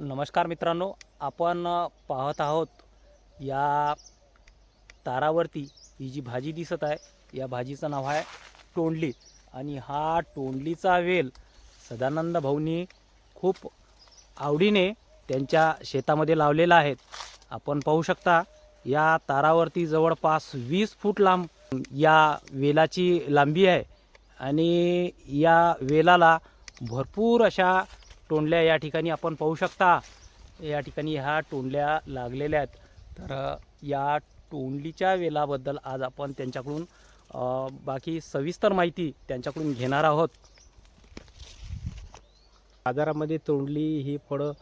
नमस्कार मित्रांनो आपण पाहत आहोत या तारावरती ही जी भाजी दिसत आहे या भाजीचं नाव आहे तोंडली आणि हा तोंडलीचा वेल सदानंद भाऊनी खूप आवडीने त्यांच्या शेतामध्ये लावलेला आहे. आपण पाहू शकता या तारावरती जवळपास वीस फूट लांब या वेलाची लांबी आहे. आणि या वेलाला भरपूर अशा तोंडल्या या ठिकाणी आपण पाहू शकता. या ठिकाणी ह्या तोंडल्या लागलेल्या आहेत. तर या तोंडलीच्या वेलाबद्दल आज आपण त्यांच्याकडून बाकी सविस्तर माहिती त्यांच्याकडून घेणार आहोत. बाजारामध्ये तोंडली ही फळं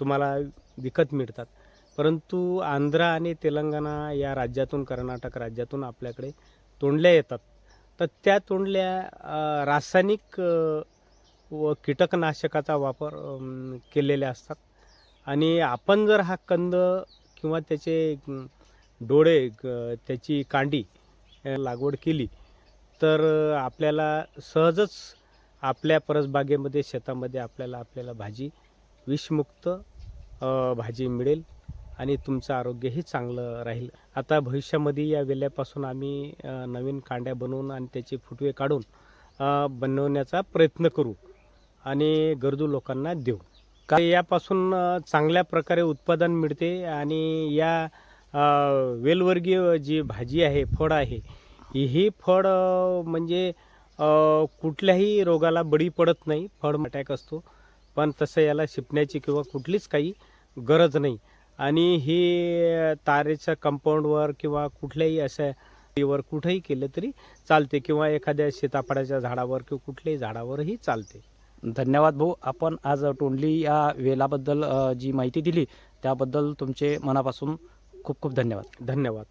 तुम्हाला विकत मिळतात. परंतु आंध्र आणि तेलंगणा या राज्यातून कर्नाटक राज्यातून आपल्याकडे तोंडल्या येतात. तर त्या तोंडल्या रासायनिक व कीटकनाशकाचा वापर केलेले केलेल्या असतात. आणि आपण जर हा कंद किंवा त्याचे डोळे ग- त्याची कांडी लागवड केली तर आपल्याला सहजच आपल्या परसबागेमध्ये शेतामध्ये आपल्याला आपल्याला भाजी विषमुक्त भाजी मिळेल आणि तुमचं आरोग्यही चांगलं राहील. आता भविष्यामध्ये या वेल्यापासून आम्ही नवीन कांड्या बनवून आणि त्याचे फुटवे काढून बनवण्याचा प्रयत्न करू. आणि गरजू लोकांना देऊ. का यापासून चांगल्या प्रकारे उत्पादन मिळते आणि या वेलवर्गीय जी भाजी आहे फळ आहे ही फळ म्हणजे कुठल्याही रोगाला बळी पडत नाही. फळ अटॅक असतो पण तसं याला शिपण्याची किंवा कुठलीच काही गरज नाही. आणि ही तारेच्या कंपाऊंडवर किंवा कुठल्याही अशा वर कुठेही केलं तरी चालते किंवा एखाद्या सीताफळाच्या झाडावर किंवा कुठल्याही झाडावरही चालते. धन्यवाद भाऊ. आपण आज टोंडली या वेलाबद्दल जी माहिती दिली त्याबद्दल तुमचे मनापासून खूप खूप धन्यवाद. धन्यवाद.